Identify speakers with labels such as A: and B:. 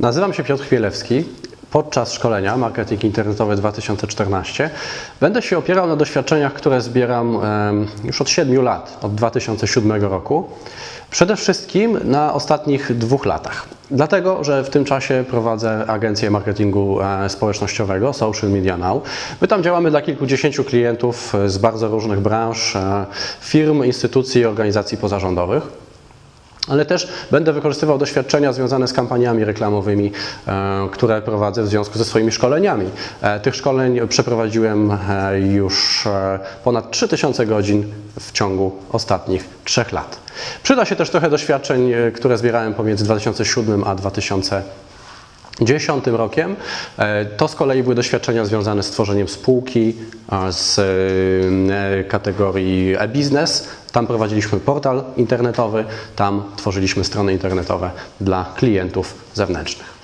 A: Nazywam się Piotr Chmielewski. Podczas szkolenia Marketing Internetowy 2014 będę się opierał na doświadczeniach, które zbieram już od 7 lat, od 2007 roku. Przede wszystkim na ostatnich dwóch latach. Dlatego, że w tym czasie prowadzę agencję marketingu e, społecznościowego Social Media Now. My tam działamy dla kilkudziesięciu klientów z bardzo różnych branż, e, firm, instytucji i organizacji pozarządowych ale też będę wykorzystywał doświadczenia związane z kampaniami reklamowymi, e, które prowadzę w związku ze swoimi szkoleniami. E, Tych szkoleń przeprowadziłem e, już ponad 3000 godzin w ciągu ostatnich trzech lat. Przyda się też trochę doświadczeń, które zbierałem pomiędzy 2007 a 2000 2010 rokiem. E, To z kolei były doświadczenia związane z tworzeniem spółki z e, kategorii e-business. Tam prowadziliśmy portal internetowy, tam tworzyliśmy strony internetowe dla klientów zewnętrznych.